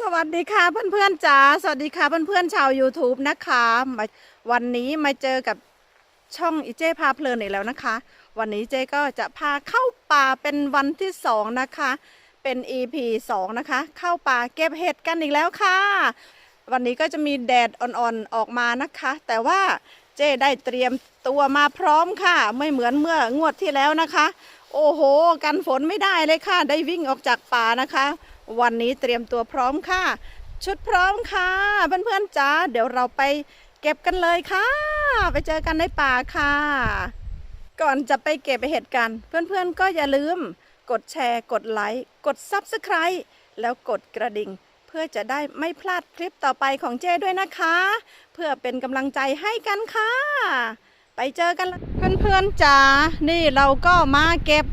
สวัสดีค่ะเพื่อนๆจ๋าสวัสดีค่ะเพื่อนๆชาว YouTube นะคะมาวันนี้มาเจอกับช่องอีเจพาเพลินอีกแล้วนะคะ วันนี้เจก็จะพาเข้าป่าเป็นวันที่สองนะคะ เป็น EP 2นะคะ เข้าป่าเก็บเห็ดกันอีกแล้วค่ะ วันนี้ก็จะมีแดดอ่อนๆออกมานะคะ แต่ว่าเจ้ได้เตรียมตัวมาพร้อมค่ะ ไม่เหมือนเมื่องวดที่แล้วนะคะ โอ้โห กันฝนไม่ได้เลยค่ะ ได้วิ่งออกจากป่านะคะ วันนี้เตรียมตัวพร้อมค่ะ ชุดพร้อมค่ะ เพื่อนๆจ้าเดี๋ยวเราไปเก็บกันเลยค่ะ ไปเจอกันในป่าค่ะ ก่อนจะไปเก็บเห็ดกัน เพื่อนๆก็อย่าลืม กดแชร์ กดไลค์กด Subscribe แล้วกดกระดิ่ง เพื่อจะได้ไม่พลาดคลิปต่อไปของเจ้ด้วยนะคะ เพื่อเป็นกำลังใจให้กันค่ะ ไปเจอกันเลยเพื่อนๆจ๋านี่เราก็มาเก็บ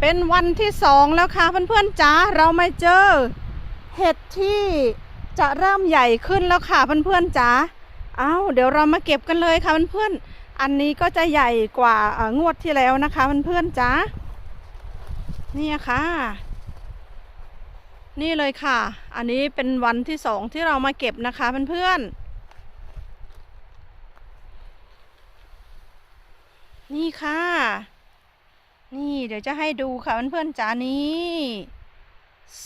เป็นวันที่สองแล้วค่ะเพื่อนๆจ๋าเรามาเจอเห็ดที่จะเริ่มใหญ่ขึ้นแล้วค่ะเพื่อนๆจ๋าเอาเดี๋ยวเรามาเก็บกันเลยค่ะเพื่อนๆอันนี้ก็จะใหญ่กว่างวดที่แล้วนะคะเพื่อนๆจ๋านี่ค่ะ นี่เลยค่ะ อันนี้เป็นวันที่สองที่เรามาเก็บนะคะเพื่อนๆนี่ค่ะ นี่เดี๋ยวจะให้ดูค่ะเพื่อนๆจ๋านี่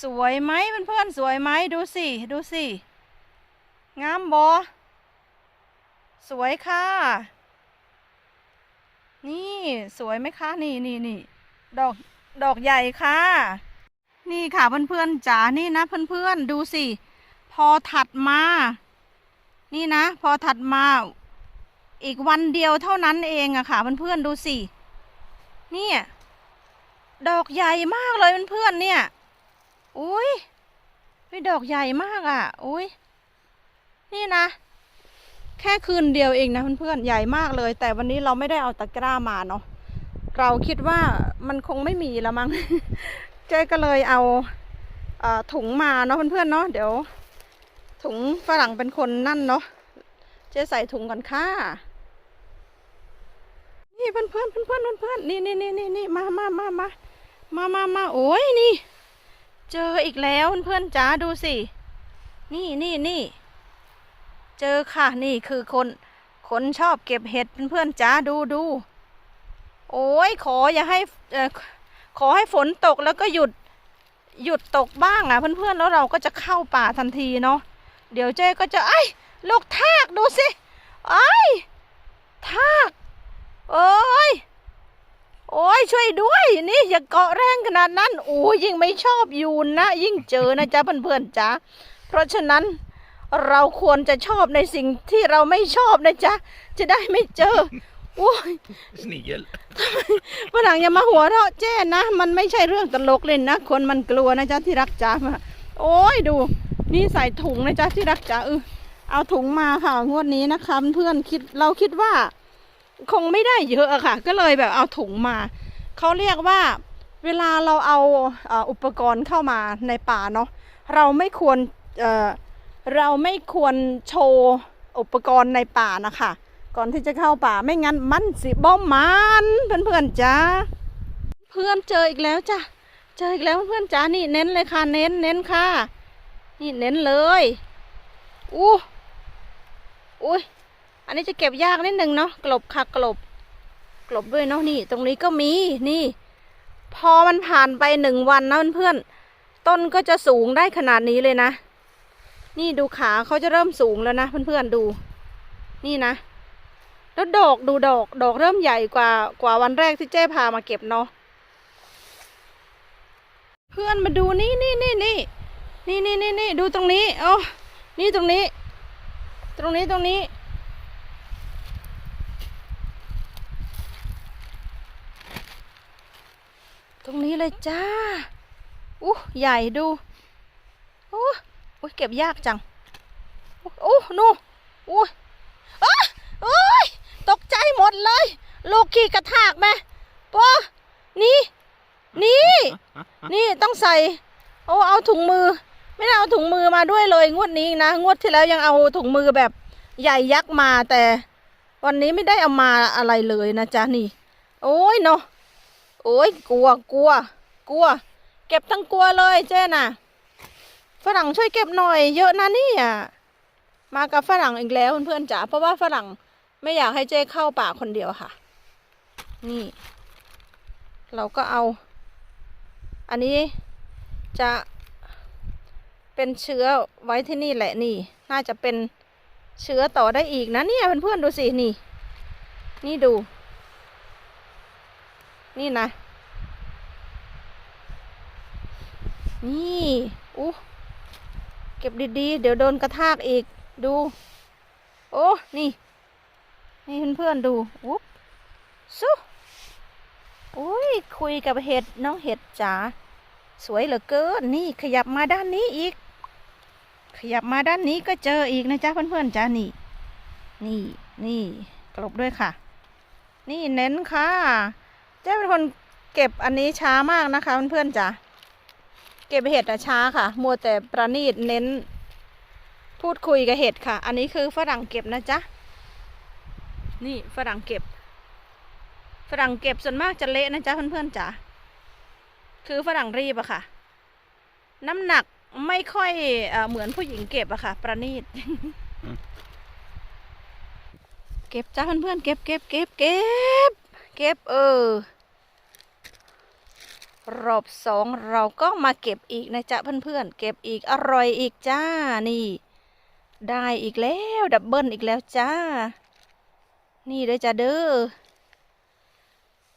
สวยไหมเพื่อนๆสวยไหมดูสิดูสิงามบอสวยค่ะ นี่สวยไหมคะนี่นี่นี่ดอกดอกใหญ่ค่ะ นี่ค่ะเพื่อนๆจ๋านี่นะเพื่อนๆดูสิ พอถัดมา นี่นะ พอถัดมา อีกวันเดียวเท่านั้นเองอะค่ะเพื่อนๆดูสิ เนี่ย ดอกใหญ่มากเลยเพื่อนๆเนี่ย อุ้ยดอกใหญ่มากอะ่ะ อุ้ยนี่นะ แค่คืนเดียวเองนะเพื่อนๆ ใหญ่มากเลย แต่วันนี้เราไม่ได้เอาตะกร้ามาเนาะ เราคิดว่ามันคงไม่มีแล้วมั้ง เจ๊ก็เลยเอาอถุงมาเนาะเพื่อนๆเนาะ เดี๋ยว ถุงฝรั่งเป็นคนนั่นเนาะ เจ๊ใส่ถุงก่อนค่ะ นี่เพื่อนเพื่อนเพื่อนเพื่อนเพื่อนนี่นี่นี่นี่นี่มามามามามามามาโอ้ยนี่ เจออีกแล้วเพื่อนๆจ๋าดูสิ นี่นี่นี่เจอค่ะนี่คือคนคนชอบเก็บเห็ดเพื่อนๆจ๋าดูดูโอ้ยขออย่าให้ขอให้ฝนตกแล้วก็หยุดหยุดตกบ้างอะเพื่อนๆแล้วเราก็จะเข้าป่าทันทีเนาะเดี๋ยวเจ๊ก็จะไอ้ลูกทากดูสิไอ้ทาก โอ้ย โอ้ยช่วยด้วย นี่อย่าเกาะแรงขนาดนั้น โอ้ยยิ่งไม่ชอบยูนนะ ยิ่งเจอนะจ๊ะเพื่อนๆจ๊ะ เพราะฉะนั้นเราควรจะชอบในสิ่งที่เราไม่ชอบนะจ๊ะ จะได้ไม่เจอโอ้ย Snigel. วันหลังอย่ามาหัวเราะเจ้นะ มันไม่ใช่เรื่องตลกเลยนะ คนมันกลัวนะจ๊ะที่รักจ๊ะโอ้ยดู นี่ใส่ถุงนะจ๊ะที่รักจ๊ะเออเอาถุงมาค่ะงวดนี้นะคะเพื่อนคิดเราคิดว่า คงไม่ได้เยอะอะค่ะ ก็เลยแบบเอาถุงมา เขาเรียกว่าเวลาเราเอาอุปกรณ์เข้ามาในป่าเนาะเราไม่ควรเเราไม่ควรโชว์อุปกรณ์ในป่านะคะ ก่อนที่จะเข้าป่าไม่งั้นมันสิบ่มันเพื่อนๆจ้าเพื่อนเจออีกแล้วจ้ะเจออีกแล้วเพื่อนจ้านี่เน้นเลยค่ะเน้นเน้นค่ะ นี่เน้นเลยอู้อุ้ย อันนี้จะเก็บยากนิดนึงเนาะกลบค่ะกลบ กลบด้วยเนาะนี่ ตรงนี้ก็มีนี่ พอมันผ่านไปหนึ่งวันนะเพื่อนๆต้นก็จะสูงได้ขนาดนี้เลยนะ นี่ดูขาเขาจะเริ่มสูงแล้วนะเพื่อนๆดู นี่นะแล้วดอกดูดอก ดอกเริ่มใหญ่กว่ากว่าวันแรกที่เจ้พามาเก็บเนาะเพื่อนมาดูนี่นี่นี่นี่นี่นี่นี่นี่ดูตรงนี้โอ้นี่ตรงนี้ ตรงนี้ตรงนี้ ตรงนี้เลยจ้าอู้ใหญ่ดูอู้อุ้ยเก็บยากจังอู้นู่อู้อ้าโอ้ยตกใจหมดเลย ลูกขี้กระทากแม่ปอนี่ นี่ นี่ต้องใส่ โอ้เอาถุงมือ ไม่ได้เอาถุงมือมาด้วยเลย งวดนี้นะ งวดที่แล้วยังเอาถุงมือแบบใหญ่ยักษ์มาแต่ วันนี้ไม่ได้เอามาอะไรเลยนะจ๊ะนี่ โอ้ยเนาะ โอ้ยกลัวกลัว กลัว เก็บทั้งกลัวเลยเจ้น่ะ ฝรั่งช่วยเก็บหน่อย เยอะนะนี่ยมากับฝรั่งอีกแล้วเพื่อนๆจ๋าเพราะว่าฝรั่งไม่อยากให้เจ๊เข้าป่าคนเดียวค่ะ นี่ เราก็เอา อันนี้จะเป็นเชื้อไว้ที่นี่แหละนี่ น่าจะเป็นเชื้อต่อได้อีกนะเนี่ยเพื่อนๆดูสินี่ นี่ดู นี่นะ นี่อู้เก็บดีๆ เดี๋ยวโดนกระทากอีก ดู โอ้ นี่ นี่เพื่อนๆดูอุ๊บซุอุ้ย คุยกับเห็ดน้องเห็ดจ๋า สวยเหลือเกิน นี่ขยับมาด้านนี้อีก ขยับมาด้านนี้ก็เจออีกนะจ๊ะเพื่อนๆจ้านี่ นี่ นี่ กลบด้วยค่ะ นี่เน้นค่ะ เจ้เป็นคนเก็บอันนี้ช้ามากนะคะเพื่อนๆจ้ะเก็บเห็ดอะช้าค่ะ มัวแต่ประณีตเน้น พูดคุยกับเห็ดค่ะ อันนี้คือฝรั่งเก็บนะจ๊ะนี่ฝรั่งเก็บ ฝรั่งเก็บส่วนมากจะเละนะจ๊ะเพื่อนๆจ๋าคือฝรั่งรีบอะค่ะ น้ำหนักไม่ค่อยเออเหมือนผู้หญิงเก็บอะค่ะ ประณีตเก็บจ้าเพื่อนๆเก็บเก็บเก็บเก็บ เก็บเออ รอบสองเราก็มาเก็บอีกนะจ๊ะเพื่อนๆ เก็บอีกอร่อยอีกจ้า นี่ ได้อีกแล้ว ดับเบิลอีกแล้วจ้า นี่เลยจ้าเด้อ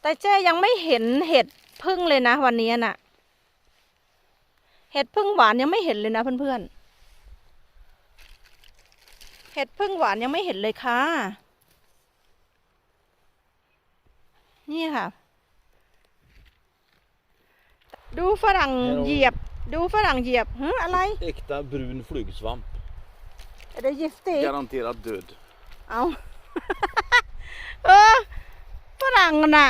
แต่เจ้ยังไม่เห็นเห็ดพึ่งเลยนะวันนี้น่ะ เห็ดพึ่งหวานยังไม่เห็นเลยนะเพื่อนๆ เห็ดพึ่งหวานยังไม่เห็นเลยค่ะ นี่ค่ะ ดูฝรั่งเหยียบ ดูฝรั่งเหยียบฮึอะไร Äkta brun flugsvamp. är det giftigt Garanterat död. เอา เออฝรั่งน่ะ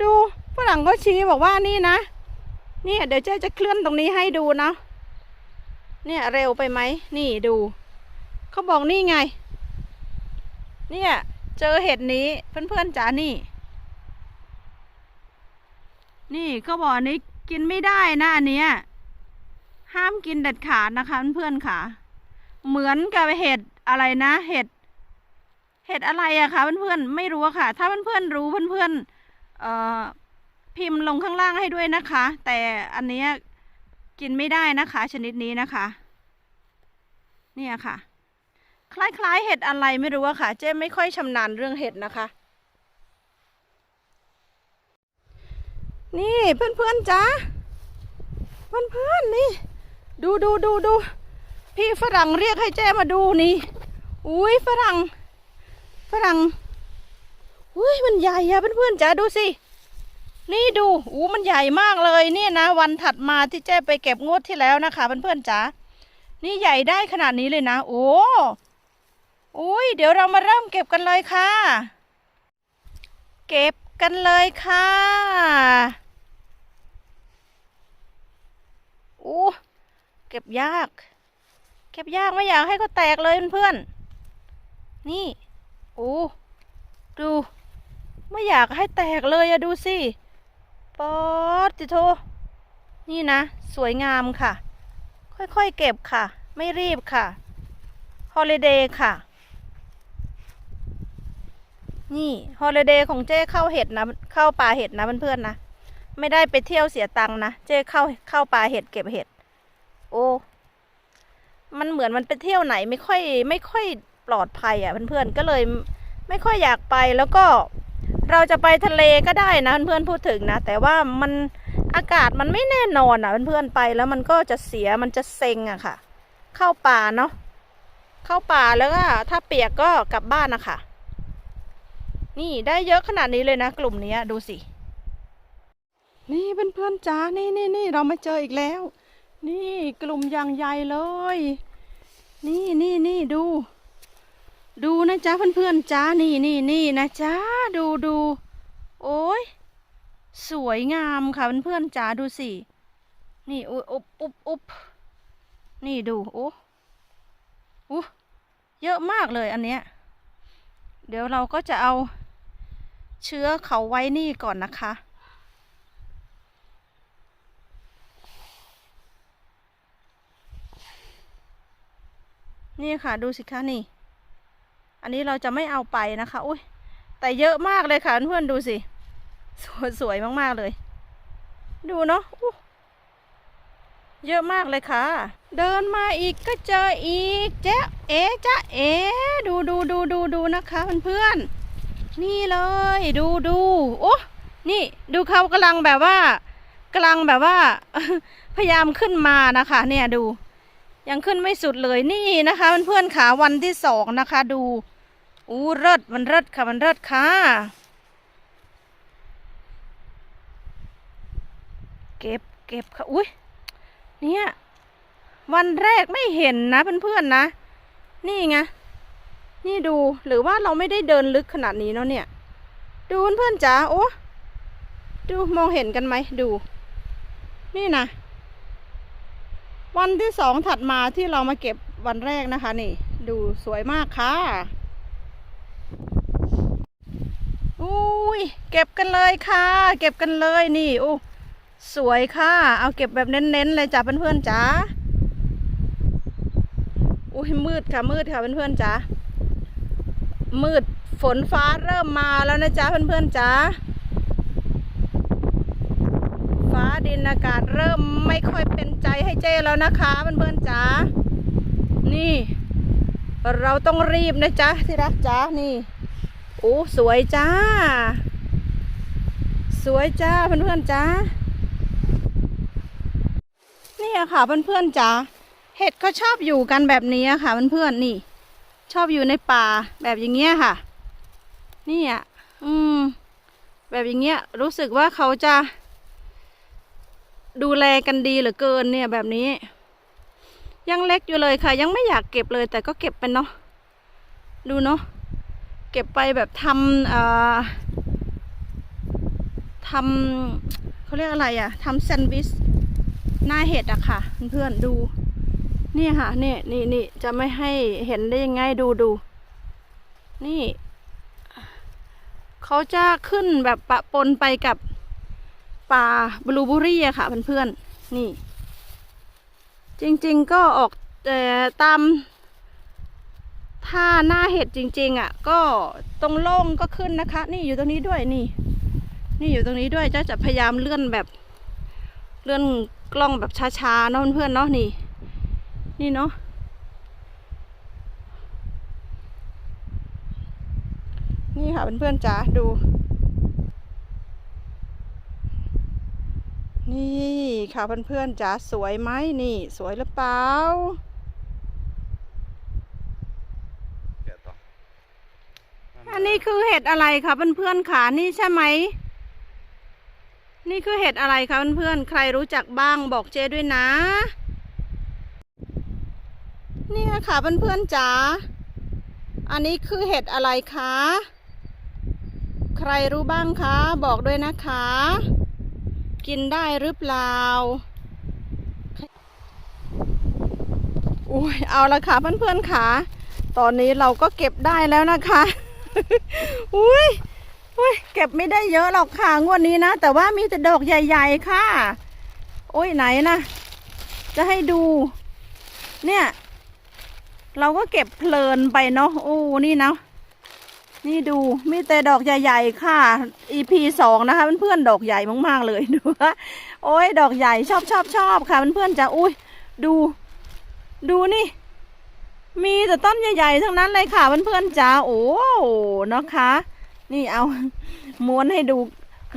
ดูฝรั่งก็ชี้บอกว่านี่นะ เนี่ยเดี๋ยวเจ๊จะเคลื่อนตรงนี้ให้ดูนะ เนี่ยเร็วไปไหม นี่ดู เขาบอกนี่ไง เนี่ย เจอเห็ดนี้เพื่อนๆจ๋านี่ นี่เขาบอกอันนี้กินไม่ได้นะอันเนี้ยห้ามกินเด็ดขาดนะคะเพื่อนๆค่ะ เหมือนกับเห็ดอะไรนะ เห็ด เห็ดอะไรอะคะเพื่อนๆไม่รู้ค่ะ ถ้าเพื่อนๆรู้เพื่อนๆเอ่อพิมพ์ลงข้างล่างให้ด้วยนะคะ แต่อันเนี้ยกินไม่ได้นะคะ ชนิดนี้นะคะ เนี่ยค่ะ คล้ายๆ เห็ดอะไรไม่รู้อะค่ะ เจ๊ไม่ค่อยชำนาญเรื่องเห็ดนะคะ นี่เพื่อนๆจ้าเพื่อนๆนี่ ดูดูดูดูพี่ฝรั่งเรียกให้เจ้มาดูนี่อุ้ยฝรั่ง ฝรั่งอุ้ยมันใหญ่อะเพื่อนๆจ๋าดูสินี่ดูอู้มันใหญ่มากเลยนี่นะ วันถัดมาที่เจ้ไปเก็บงวดที่แล้วนะคะเพื่อนๆจ๋านี่ใหญ่ได้ขนาดนี้เลยนะ โอ้ อุ้ยเดี๋ยวเรามาเริ่มเก็บกันเลยค่ะ เก็บกันเลยค่ะอู้เก็บยาก เก็บยากไม่อยากให้เขาแตกเลยเพื่อนๆนี่โอ้ดูไม่อยากให้แตกเลยอะดูสิป๊อดติโท นี่นะ สวยงามค่ะ ค่อยๆเก็บค่ะ ไม่รีบค่ะฮอลิเดย์ค่ะ นี่ฮอลิเดย์ของเจ้เข้าเห็ดนะเข้าป่าเห็ดนะเพื่อนๆนะไม่ได้ไปเที่ยวเสียตังค์นะเจ้เข้าเข้าป่าเห็ดเก็บเห็ด โอ้มันเหมือนมันไปเที่ยวไหนไม่ค่อย ไม่ค่อยปลอดภัยอะเพื่อนๆก็เลยไม่ค่อยอยากไปแล้วก็เราจะไปทะเลก็ได้นะเพื่อนๆพูดถึงนะแต่ว่ามันอากาศมันไม่แน่นอนอะเพื่อนๆไปแล้วมันก็จะเสียมันจะเซ็งอะค่ะ เข้าป่าเนาะเข้าป่าแล้วก็ถ้าเปียกก็กลับบ้านนะคะ นี่ได้เยอะขนาดนี้เลยนะ กลุ่มนี้ดูสิ นี่เพื่อนๆจ้านี่นี่นี่เรามาเจออีกแล้ว นี่กลุ่มอย่างใหญ่เลย นี่นี่นี่ดู ดูนะจ๊ะเพื่อนๆจ้านี่นี่นี่นะจ๊ะดูดูโอ้ยสวยงามค่ะเพื่อนๆจ้าดูสิ นี่อุบอุบอุบอุ๊บนี่ดูโอ้โอ้เยอะมากเลยอันเนี้ย เดี๋ยวเราก็จะเอา เชื้อเขาไว้นี่ก่อนนะคะ นี่ค่ะดูสิคะนี่ อันนี้เราจะไม่เอาไปนะคะอุ้ยแต่เยอะมากเลยค่ะเพื่อนดูสิสวยสวยมากๆเลย ดูเนาะเยอะมากเลยค่ะ เดินมาอีกก็เจออีกเจ๊เอ๋จ๊ะเอ๊ดูดูดูดูดูนะคะเพื่อนๆ นี่เลยดูดูโอ้นี่ดูเขากำลังแบบว่ากำลังแบบว่า พยายามขึ้นมานะคะ เนี่ยดู ยังขึ้นไม่สุดเลยนี่นะคะเพื่อนๆขาวันที่สองนะคะ ดูอู้เลิศมันเลิศค่ะมันเลิศค่ะ เก็บเก็บค่ะอุ้ยเนี่ยวันแรกไม่เห็นนะเพื่อนๆนะ นี่ไง นี่ดูหรือว่าเราไม่ได้เดินลึกขนาดนี้เนาะเนี่ย ดูเพื่อนๆจ๋าโอ้ดูมองเห็นกันไหมดู นี่นะวันที่สองถัดมาที่เรามาเก็บวันแรกนะคะ นี่ ดูสวยมากค่ะอุ้ยเก็บกันเลยค่ะ เก็บกันเลยนี่โอ้สวยค่ะ เอาเก็บแบบเน้นๆเลยจ้ะเพื่อนๆจ๋าอุ้ยมืดค่ะมืดค่ะเพื่อนๆจ๋า มืดฝนฟ้าเริ่มมาแล้วนะจ๊ะเพื่อนๆจ๋าฟ้าดินอากาศเริ่มไม่ค่อยเป็นใจให้เจ้แล้วนะคะเพื่อนๆจ๋านี่ เราต้องรีบนะจ๊ะที่รักจ๋านี่โอ้สวยจ้า สวยจ้าเพื่อนๆจ๋านี่อะค่ะเพื่อนๆจ๋าเห็ดเขาชอบอยู่กันแบบนี้ค่ะเพื่อนๆนี่ ชอบอยู่ในป่าแบบอย่างเงี้ยค่ะ นี่อะอืม แบบอย่างเงี้ย รู้สึกว่าเขาจะ ดูแลกันดีเหลือเกินเนี่ยแบบนี้ ยังเล็กอยู่เลยค่ะ ยังไม่อยากเก็บเลย แต่ก็เก็บไปเนาะดูเนาะเก็บไปแบบทำเอ่อทำเขาเรียกอะไรอะทำแซนด์วิชหน้าเห็ดอะค่ะ เพื่อนๆดู นี่ค่ะนี่นี่นี่จะไม่ให้เห็นได้ยังไงดูดู นี่ เขาจะขึ้นแบบปะปนไปกับป่าบลูเบอรี่อะค่ะเพื่อนๆ นี่ จริงๆก็ออกแต่ตามถ้าหน้าเห็ดจริง ๆอะก็ตรงโล่งก็ขึ้นนะคะ นี่อยู่ตรงนี้ด้วยนี่ นี่อยู่ตรงนี้ด้วยจะจะพยายามเลื่อนแบบเลื่อนกล้องแบบช้าๆเนาะเพื่อนๆเนาะนี่ นี่เนาะนี่ค่ะเพื่อนๆจ๋าดู นี่ค่ะเพื่อนๆจ๋าสวยไหมนี่ สวยหรือเปล่าอันนี้คือเห็ดอะไรคะเพื่อนๆขานี่ใช่ไหม นี่คือเห็ดอะไรคะเพื่อนๆใครรู้จักบ้างบอกเจด้วยนะ นี่ยค่ะเพื่อนๆจ๋า อันนี้คือเห็ดอะไรคะ ใครรู้บ้างคะ บอกด้วยนะคะ กินได้หรือเปล่า อุ้ยเอาละค่ะเพื่อนๆค่ะ ตอนนี้เราก็เก็บได้แล้วนะคะ อุ้ยอุ้ยเก็บไม่ได้เยอะหรอกค่ะงวดนี้นะ แต่ว่ามีแต่ดอกใหญ่ ๆ ค่ะ โอ้ยไหนนะ จะให้ดู เนี่ย เราก็เก็บเพลินไปเนาะโอ้นี่นะนี่ดูมีแต่ดอกใหญ่ๆค่ะ EP สองนะคะเพื่อนๆดอกใหญ่มากๆเลยดูว่าโอ้ยดอกใหญ่ชอบชอบชอบค่ะเพื่อนๆจะอุ้ยดู ดูนี่ มีแต่ต้นใหญ่ๆทั้งนั้นเลยค่ะเพื่อนๆจ้าโอ้นะคะ นี่เอาม้วนให้ดู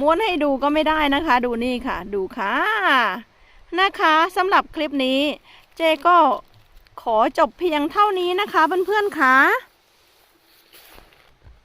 ม้วนให้ดูก็ไม่ได้นะคะ ดูนี่ค่ะ ดูค่ะนะคะสำหรับคลิปนี้ เจก็ ขอจบเพียงเท่านี้นะคะเพื่อนๆค่ะ